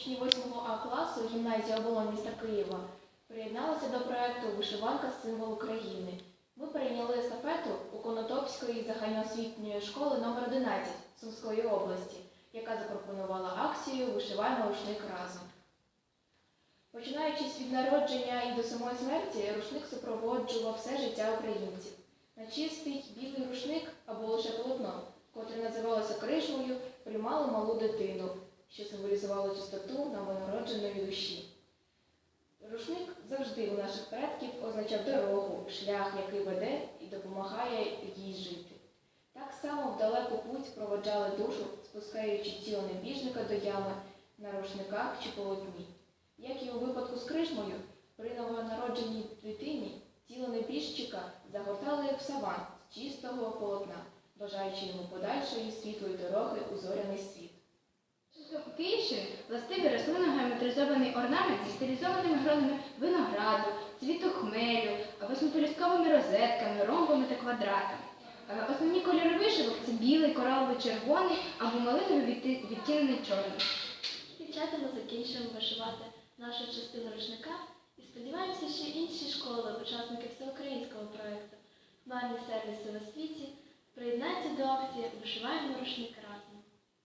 Учні 8 А класу гімназії оболонь міста Києва приєдналися до проекту Вишиванка символ України. Ми прийняли естафету у Конотопської загальноосвітньої школи номер 11 Сумської області, яка запропонувала акцію Вишиваємо рушник разом. Починаючись від народження і до самої смерті, рушник супроводжував все життя українців. На чистий білий рушник або лише полотно, котре називалося крижмою, приймали малу дитину, що символізувало чистоту новонародженої душі. Рушник завжди у наших предків означав дорогу, шлях, який веде і допомагає їй жити. Так само в далеку путь проводжали душу, спускаючи тіло небіжника до ями на рушниках чи полотні. Як і у випадку з крижмою, при новонародженій дитині тіло небіжчика загортали в саван з чистого полотна, бажаючи йому подальшої світлої дороги у зоряний світ. Київщини властиві рослинно-геометризований орнамент зі стилізованими гронами винограду, цвіту хмелю, восьмипелюстковими розетками, ромбами та квадратами. Основні кольори вишивок це білий, кораловий, червоний або малиновий відтінений чорний. Дівчата ми закінчуємо вишивати нашу частину рушника і сподіваємося, що інші школи, учасники всеукраїнського проєкту «Хмарні сервіси в освіті приєднаються до акції Вишиваємо рушник разом.